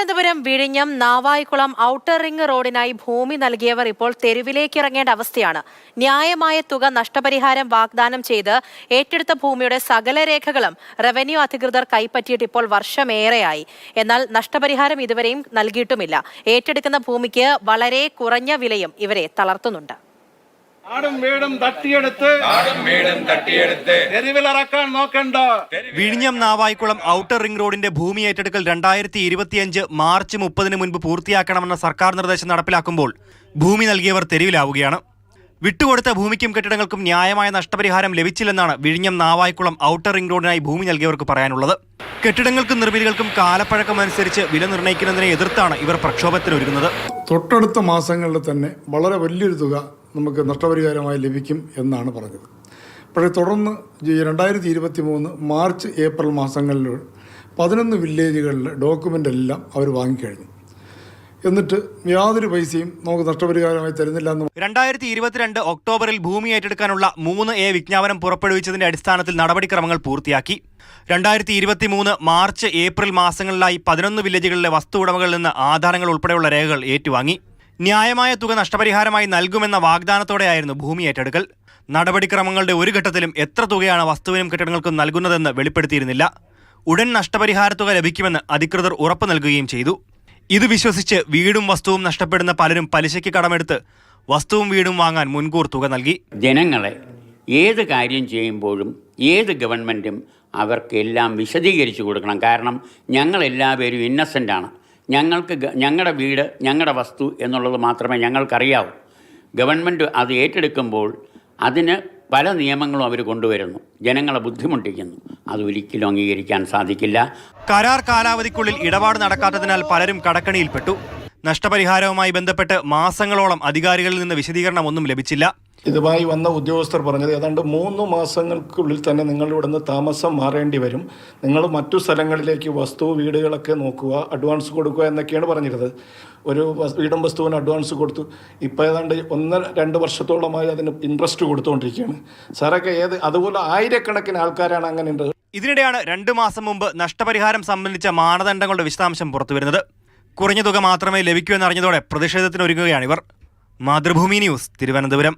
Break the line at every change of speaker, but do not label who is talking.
തിരുവനന്തപുരം വിഴിഞ്ഞം Navaikulam outer ring റോഡിനായി ഭൂമി നൽകിയവർ ഇപ്പോൾ തെരുവിലേക്ക് ഇറങ്ങേണ്ട അവസ്ഥയാണ്. ന്യായമായ തുക നഷ്ടപരിഹാരം വാഗ്ദാനം ചെയ്ത് ഏറ്റെടുത്ത ഭൂമിയുടെ സകല രേഖകളും റവന്യൂ അധികൃതർ കൈപ്പറ്റിയിട്ട് ഇപ്പോൾ വർഷമേറെയായി. എന്നാൽ നഷ്ടപരിഹാരം ഇതുവരെയും നൽകിയിട്ടുമില്ല. ഏറ്റെടുക്കുന്ന ഭൂമിക്ക് വളരെ കുറഞ്ഞ വിലയും ഇവരെ തളർത്തുന്നുണ്ട്.
ആടും വീടും തട്ടിയെടുത്ത്
ആടും വീടും തട്ടിയെടുത്ത്
തെരുവിലിറക്കാൻ നോക്കണ്ട.
വിഴിഞ്ഞം നാവായിക്കുളം ഔട്ടർ റിംഗ് റോഡിന്റെ ഭൂമി ഏറ്റെടുക്കൽ രണ്ടായിരത്തി ഇരുപത്തിയഞ്ച് മാർച്ച് മുപ്പതിന് മുൻപ് പൂർത്തിയാക്കണമെന്ന സർക്കാർ നിർദ്ദേശം നടപ്പിലാക്കുമ്പോൾ ഭൂമി നൽകിയവർ തെരുവിലാവുകയാണ്. വിട്ടുകൊടുത്ത ഭൂമിക്കും കെട്ടിടങ്ങൾക്കും ന്യായമായ നഷ്ടപരിഹാരം ലഭിച്ചില്ലെന്നാണ് വിഴിഞ്ഞം നാവായിക്കുളം ഔട്ടർ റിംഗ് റോഡിനായി ഭൂമി നൽകിയവർക്ക് പറയാനുള്ളത്. കെട്ടിടങ്ങൾക്കും നിർമ്മിതികൾക്കും കാലപ്പഴക്കം അനുസരിച്ച് വില നിർണയിക്കുന്നതിനെ എതിർത്താണ് ഇവർ പ്രക്ഷോഭത്തിനൊരുങ്ങുന്നത്.
തൊട്ടടുത്ത മാസങ്ങളിൽ തന്നെ വളരെ വലിയൊരു തുക നമുക്ക് നഷ്ടപരിഹാരമായി ലഭിക്കും എന്നാണ് പറഞ്ഞത്. പക്ഷേ തുടർന്ന് രണ്ടായിരത്തി ഇരുപത്തി മൂന്ന് മാർച്ച് ഏപ്രിൽ മാസങ്ങളിൽ പതിനൊന്ന് വില്ലേജുകളിൽ ഡോക്യുമെന്റ് എല്ലാം അവർ വാങ്ങിക്കഴിഞ്ഞു. എന്നിട്ട് യാതൊരു പൈസയും നമുക്ക് നഷ്ടപരിഹാരമായി തരുന്നില്ല എന്ന്
രണ്ടായിരത്തി ഇരുപത്തിരണ്ട് ഒക്ടോബറിൽ ഭൂമി ഏറ്റെടുക്കാനുള്ള മൂന്ന് എ വിജ്ഞാപനം പുറപ്പെടുവിച്ചതിന്റെ അടിസ്ഥാനത്തിൽ നടപടിക്രമങ്ങൾ പൂർത്തിയാക്കി. രണ്ടായിരത്തി ഇരുപത്തി മൂന്ന് മാർച്ച് ഏപ്രിൽ മാസങ്ങളിലായി പതിനൊന്ന് വില്ലേജുകളിലെ വസ്തു ഉടമകളിൽ നിന്ന് ആധാരങ്ങൾ ഉൾപ്പെടെയുള്ള രേഖകൾ ഏറ്റുവാങ്ങി. ന്യായമായ തുക നഷ്ടപരിഹാരമായി നൽകുമെന്ന വാഗ്ദാനത്തോടെയായിരുന്നു ഭൂമി ഏറ്റെടുക്കൽ. നടപടിക്രമങ്ങളുടെ ഒരു ഘട്ടത്തിലും എത്ര തുകയാണ് വസ്തുവിനും കെട്ടിടങ്ങൾക്കും നൽകുന്നതെന്ന് വെളിപ്പെടുത്തിയിരുന്നില്ല. ഉടൻ നഷ്ടപരിഹാര തുക ലഭിക്കുമെന്ന് അധികൃതർ ഉറപ്പു നൽകുകയും ചെയ്തു. ഇത് വിശ്വസിച്ച് വീടും വസ്തുവും നഷ്ടപ്പെടുന്ന പലരും പലിശയ്ക്ക് കടമെടുത്ത് വസ്തുവും വീടും വാങ്ങാൻ മുൻകൂർ തുക നൽകി.
ജനങ്ങളെ ഏത് കാര്യം ചെയ്യുമ്പോഴും ഏത് ഗവൺമെന്റും അവർക്കെല്ലാം വിശദീകരിച്ചു കൊടുക്കണം. കാരണം ഞങ്ങളെല്ലാവരും ഇന്നസെന്റ് ആണ്. ഞങ്ങൾക്ക് ഞങ്ങളുടെ വീട് ഞങ്ങളുടെ വസ്തു എന്നുള്ളത് മാത്രമേ ഞങ്ങൾക്കറിയാവൂ. ഗവൺമെന്റ് അത് ഏറ്റെടുക്കുമ്പോൾ അതിന് പല നിയമങ്ങളും അവർ കൊണ്ടുവരുന്നു. ജനങ്ങളെ ബുദ്ധിമുട്ടിക്കുന്നു. അത് ഒരിക്കലും അംഗീകരിക്കാൻ സാധിക്കില്ല.
കരാർ കാലാവധിക്കുള്ളിൽ ഇടപാട് നടക്കാത്തതിനാൽ പലരും കടക്കണിയിൽപ്പെട്ടു. നഷ്ടപരിഹാരവുമായി ബന്ധപ്പെട്ട് മാസങ്ങളോളം അധികാരികളിൽ നിന്ന് വിശദീകരണമൊന്നും ലഭിച്ചില്ല.
ഇതുമായി വന്ന ഉദ്യോഗസ്ഥർ പറഞ്ഞത് ഏതാണ്ട് മൂന്ന് മാസങ്ങൾക്കുള്ളിൽ തന്നെ നിങ്ങൾ ഇവിടുന്ന് താമസം മാറേണ്ടി വരും. നിങ്ങൾ മറ്റു സ്ഥലങ്ങളിലേക്ക് വസ്തു വീടുകളൊക്കെ നോക്കുക അഡ്വാൻസ് കൊടുക്കുക എന്നൊക്കെയാണ് പറഞ്ഞിരുന്നത്. ഒരു വീടും വസ്തുവിന് അഡ്വാൻസ് കൊടുത്തു. ഇപ്പോൾ ഏതാണ്ട് ഒന്ന് രണ്ട് വർഷത്തോളമായി അതിന് ഇൻട്രസ്റ്റ് കൊടുത്തുകൊണ്ടിരിക്കുകയാണ്. സാറൊക്കെ ഏത് അതുപോലെ ആയിരക്കണക്കിന് ആൾക്കാരാണ് അങ്ങനെ ഉണ്ട്
ഇതിനിടെയാണ് രണ്ട് മാസം മുമ്പ് നഷ്ടപരിഹാരം സംബന്ധിച്ച മാനദണ്ഡങ്ങളുടെ വിശദാംശം പുറത്തുവരുന്നത് കുറഞ്ഞ തുക മാത്രമേ ലഭിക്കൂ എന്നറിഞ്ഞതോടെ പ്രതിഷേധത്തിനൊരുങ്ങുകയാണിവർ മാതൃഭൂമി ന്യൂസ് തിരുവനന്തപുരം.